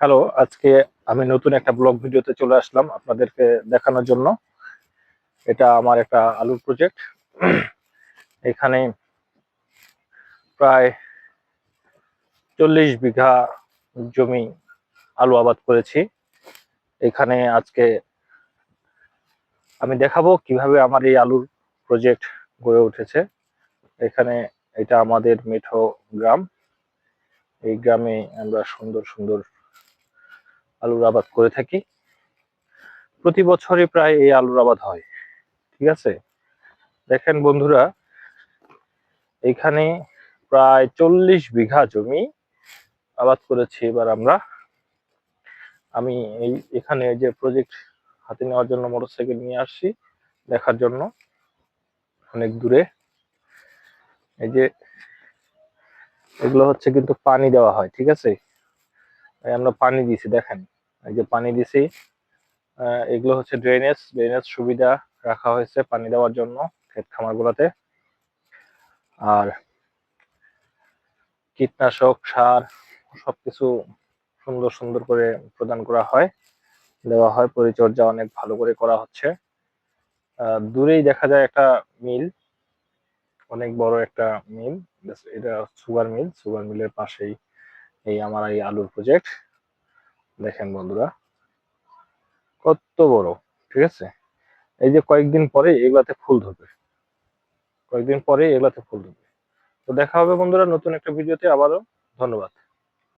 Hello, আজকে আমি নতুন একটা ব্লগ ভিডিওতে চলে আসলাম আপনাদেরকে দেখানোর জন্য। এটা আমার একটা আলুর প্রজেক্ট এখানে প্রায় চল্লিশ বিঘা জমি আলু আবাদ করেছি। এখানে আজকে আমি দেখাবো কীভাবে আমার এই আলুর প্রজেক্ট গড়ে উঠেছে। এখানে এটা আমাদের মেঠো গ্রাম। এই গ্রামে আমরা সুন্দর সুন্দর আলুর আবাদ করে থাকি। প্রতি বছরই প্রায় এই আলুর আবাদ হয়, ঠিক আছে? দেখেন বন্ধুরা, এখানে প্রায় চল্লিশ বিঘা জমি আবাদ করেছি এবার আমরা। আমি এই, এখানে যে প্রজেক্ট হাতে নেওয়ার জন্য মোটরসাইকেল নিয়ে আসছি দেখার জন্য, অনেক দূরে। এই যে, এগুলো হচ্ছে কিন্তু পানি দেওয়া হয়, ঠিক আছে? আমরা পানি দিছি দেখেন। এই যে পানি দিছি এগুলো হচ্ছে ড্রেনেজ ড্রেনেজ সুবিধা রাখা হয়েছে পানি দেওয়ার জন্য ক্ষেত খামারগুলোতে। আর কীটনাশক, সার, সবকিছু সুন্দর সুন্দর করে প্রদান করা হয়, দেওয়া হয়, পরিচর্যা অনেক ভালো করে করা হচ্ছে। দূরেই দেখা যায় একটা মিল, অনেক বড় একটা মিল, এটা সুগার মিল, সুগার মিলের পাশেই এই আমার এই আলুর প্রজেক্ট দেখেন বন্ধুরা, কত বড়, ঠিক আছে? এই যে কয়েকদিন পরে এগুলাতে ফুল ধরবে। কয়েকদিন পরে এগুলাতে ফুল ধরবে। তো দেখা হবে বন্ধুরা নতুন একটা ভিডিওতে আবারও। ধন্যবাদ।